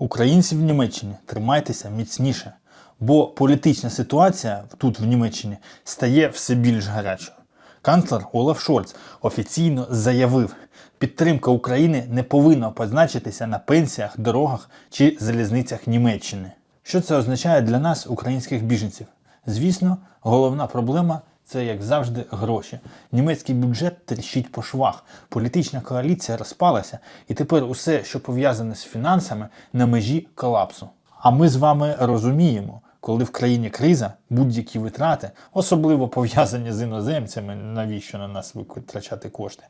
Українці в Німеччині тримайтеся міцніше, бо політична ситуація тут в Німеччині стає все більш гарячою. Канцлер Олаф Шольц офіційно заявив, підтримка України не повинна позначитися на пенсіях, дорогах чи залізницях Німеччини. Що це означає для нас, українських біженців? Звісно, головна проблема це, як завжди, гроші. Німецький бюджет тріщить по швах, політична коаліція розпалася, і тепер усе, що пов'язане з фінансами, на межі колапсу. А ми з вами розуміємо, коли в країні криза, будь-які витрати, особливо пов'язані з іноземцями, навіщо на нас витрачати кошти,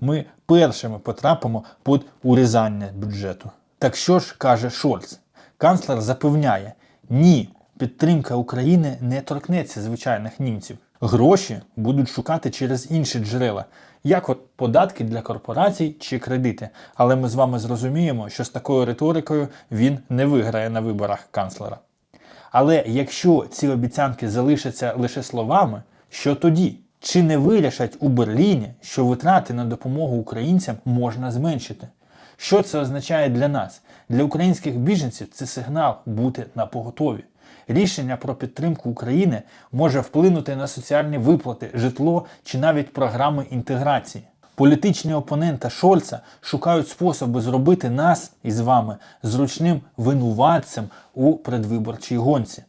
ми першими потрапимо під урізання бюджету. Так що ж каже Шольц? Канцлер запевняє, ні, підтримка України не торкнеться звичайних німців. Гроші будуть шукати через інші джерела, як от податки для корпорацій чи кредити. Але ми з вами зрозуміємо, що з такою риторикою він не виграє на виборах канцлера. Але якщо ці обіцянки залишаться лише словами, що тоді? Чи не вирішать у Берліні, що витрати на допомогу українцям можна зменшити? Що це означає для нас? Для українських біженців це сигнал бути на поготові. Рішення про підтримку України може вплинути на соціальні виплати, житло чи навіть програми інтеграції. Політичні опоненти Шольца шукають способи зробити нас із вами зручним винуватцем у предвиборчій гонці.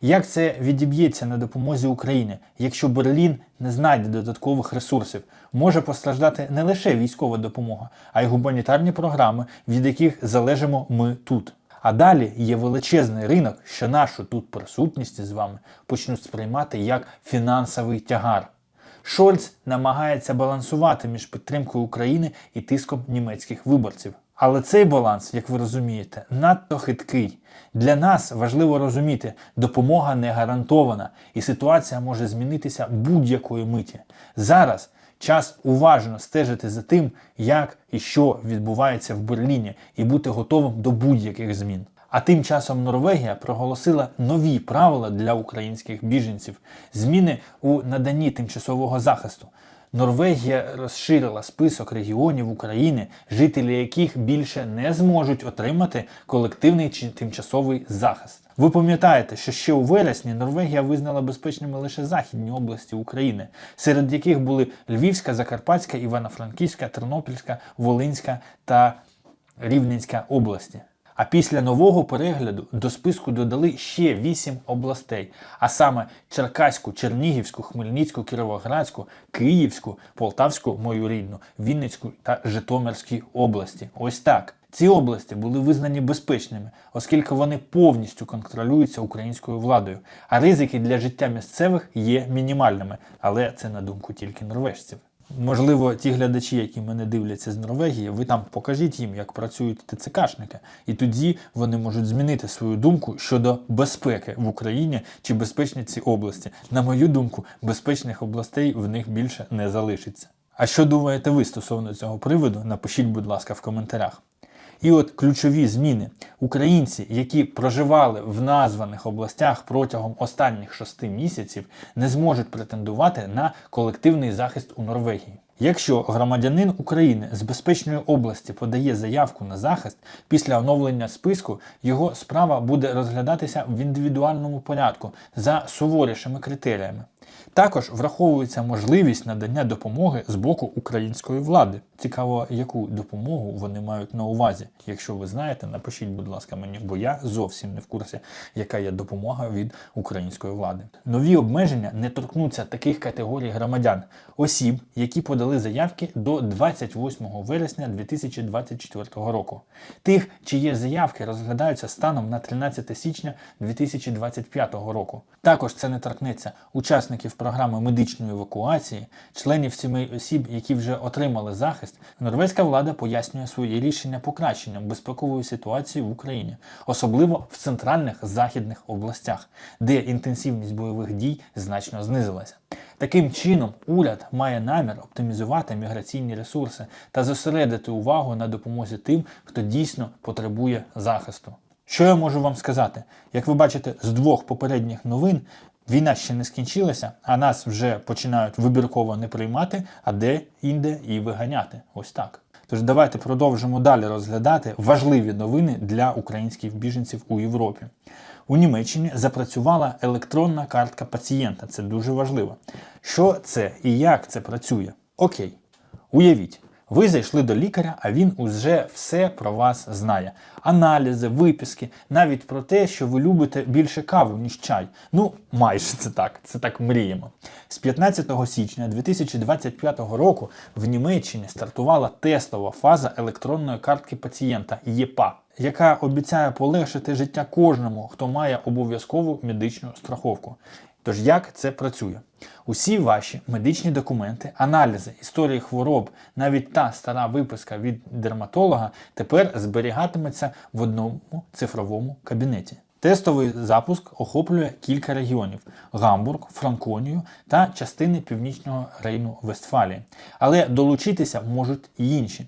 Як це відіб'ється на допомозі Україні, якщо Берлін не знайде додаткових ресурсів? Може постраждати не лише військова допомога, а й гуманітарні програми, від яких залежимо ми тут. А далі є величезний ринок, що нашу тут присутність з вами почнуть сприймати як фінансовий тягар. Шольц намагається балансувати між підтримкою України і тиском німецьких виборців. Але цей баланс, як ви розумієте, надто хиткий. Для нас важливо розуміти, допомога не гарантована, і ситуація може змінитися будь-якої миті. Зараз час уважно стежити за тим, як і що відбувається в Берліні, і бути готовим до будь-яких змін. А тим часом Норвегія проголосила нові правила для українських біженців, зміни у наданні тимчасового захисту. Норвегія розширила список регіонів України, жителі яких більше не зможуть отримати колективний чи тимчасовий захист. Ви пам'ятаєте, що ще у вересні Норвегія визнала безпечними лише західні області України, серед яких були Львівська, Закарпатська, Івано-Франківська, Тернопільська, Волинська та Рівненська області. А після нового перегляду до списку додали ще 8 областей, а саме Черкаську, Чернігівську, Хмельницьку, Кіровоградську, Київську, Полтавську, мою рідну, Вінницьку та Житомирській області. Ось так. Ці області були визнані безпечними, оскільки вони повністю контролюються українською владою, а ризики для життя місцевих є мінімальними, але це на думку тільки норвежців. Можливо, ті глядачі, які мене дивляться з Норвегії, ви там покажіть їм, як працюють ТЦКшники, і тоді вони можуть змінити свою думку щодо безпеки в Україні чи безпечні ці області. На мою думку, безпечних областей в них більше не залишиться. А що думаєте ви стосовно цього приводу? Напишіть, будь ласка, в коментарях. І от ключові зміни. Українці, які проживали в названих областях протягом останніх шести місяців, не зможуть претендувати на колективний захист у Норвегії. Якщо громадянин України з безпечної області подає заявку на захист після оновлення списку, його справа буде розглядатися в індивідуальному порядку за суворішими критеріями. Також враховується можливість надання допомоги з боку української влади. Цікаво, яку допомогу вони мають на увазі. Якщо ви знаєте, напишіть, будь ласка, мені, бо я зовсім не в курсі, яка є допомога від української влади. Нові обмеження не торкнуться таких категорій громадян, осіб, які подали заявки до 28 вересня 2024 року. Тих, чиї заявки розглядаються станом на 13 січня 2025 року. Також це не торкнеться учасників програми медичної евакуації, членів сімей осіб, які вже отримали захист. Норвезька влада пояснює свої рішення покращенням безпекової ситуації в Україні, особливо в центральних західних областях, де інтенсивність бойових дій значно знизилася. Таким чином, уряд має намір оптимізувати міграційні ресурси та зосередити увагу на допомозі тим, хто дійсно потребує захисту. Що я можу вам сказати? Як ви бачите з двох попередніх новин, війна ще не скінчилася, а нас вже починають вибірково не приймати, а де інде і виганяти. Ось так. Тож давайте продовжимо далі розглядати важливі новини для українських біженців у Європі. У Німеччині запрацювала електронна картка пацієнта. Це дуже важливо. Що це і як це працює? Окей, уявіть. Ви зайшли до лікаря, а він уже все про вас знає. Аналізи, виписки, навіть про те, що ви любите більше каву, ніж чай. Ну, майже це так, це так мріємо. З 15 січня 2025 року в Німеччині стартувала тестова фаза електронної картки пацієнта ЄПА, яка обіцяє полегшити життя кожному, хто має обов'язкову медичну страховку. Тож як це працює? Усі ваші медичні документи, аналізи, історії хвороб, навіть та стара виписка від дерматолога тепер зберігатиметься в одному цифровому кабінеті. Тестовий запуск охоплює кілька регіонів: Гамбург, Франконію та частини північного рейну Вестфалії. Але долучитися можуть і інші.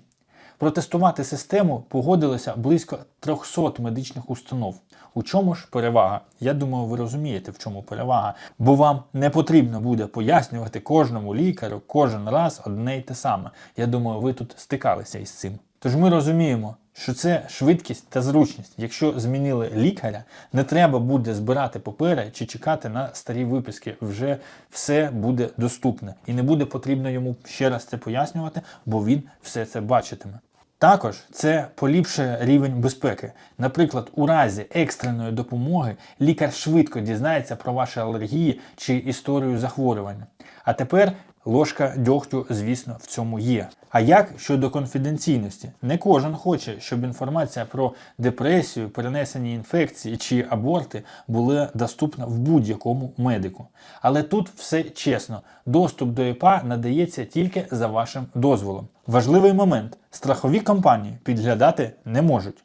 Протестувати систему погодилося близько 300 медичних установ. У чому ж перевага? Я думаю, ви розумієте, в чому перевага, бо вам не потрібно буде пояснювати кожному лікарю кожен раз одне й те саме. Я думаю, ви тут стикалися із цим. Тож ми розуміємо, що це швидкість та зручність. Якщо змінили лікаря, не треба буде збирати папери чи чекати на старі виписки. Вже все буде доступне і не буде потрібно йому ще раз це пояснювати, бо він все це бачитиме. Також це поліпшує рівень безпеки. Наприклад, у разі екстреної допомоги лікар швидко дізнається про ваші алергії чи історію захворювання. А тепер ложка дьогтю, звісно, в цьому є. А як щодо конфіденційності? Не кожен хоче, щоб інформація про депресію, перенесені інфекції чи аборти була доступна в будь-якому медику. Але тут все чесно: доступ до ІПА надається тільки за вашим дозволом. Важливий момент: страхові компанії підглядати не можуть.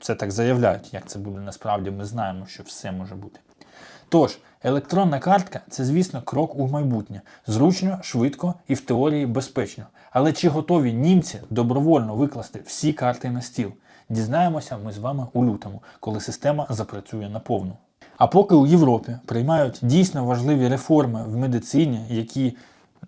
Це так заявляють, як це буде насправді. Ми знаємо, що все може бути. Тож, електронна картка це, звісно, крок у майбутнє. Зручно, швидко і в теорії безпечно. Але чи готові німці добровольно викласти всі карти на стіл? Дізнаємося ми з вами у лютому, коли система запрацює наповну. А поки у Європі приймають дійсно важливі реформи в медицині, які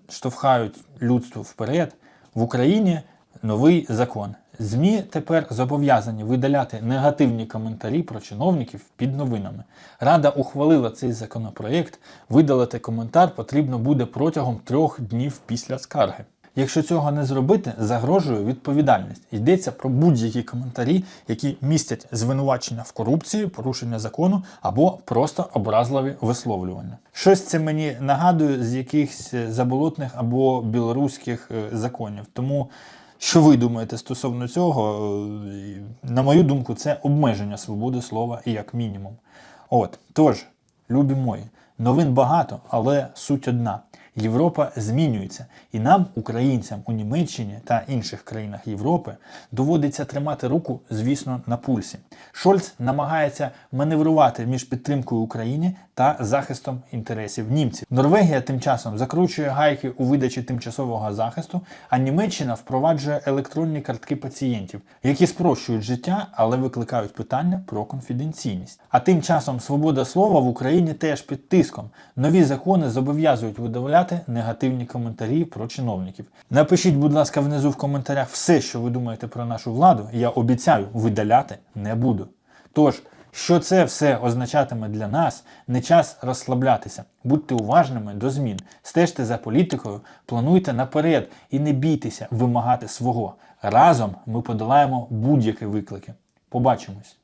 штовхають людство вперед, в Україні новий закон. ЗМІ тепер зобов'язані видаляти негативні коментарі про чиновників під новинами. Рада ухвалила цей законопроєкт. Видалити коментар потрібно буде протягом трьох днів після скарги. Якщо цього не зробити, загрожує відповідальність. Йдеться про будь-які коментарі, які містять звинувачення в корупції, порушення закону або просто образливі висловлювання. Щось це мені нагадує з якихось заболотних або білоруських е, законів. Тому що ви думаєте стосовно цього? Е, На мою думку, це обмеження свободи слова як мінімум. От, тож, любі мої, новин багато, але суть одна. Європа змінюється, і нам, українцям у Німеччині та інших країнах Європи, доводиться тримати руку, звісно, на пульсі. Шольц намагається маневрувати між підтримкою України та захистом інтересів німців. Норвегія тим часом закручує гайки у видачі тимчасового захисту, а Німеччина впроваджує електронні картки пацієнтів, які спрощують життя, але викликають питання про конфіденційність. А тим часом свобода слова в Україні теж під тиском. Нові закони зобов'язують видавляти негативні коментарі про чиновників. Напишіть, будь ласка, внизу в коментарях все, що ви думаєте про нашу владу. Я обіцяю, видаляти не буду. Тож, що це все означатиме для нас, не час розслаблятися. Будьте уважними до змін, стежте за політикою, плануйте наперед і не бійтеся вимагати свого. Разом ми подолаємо будь-які виклики. Побачимось!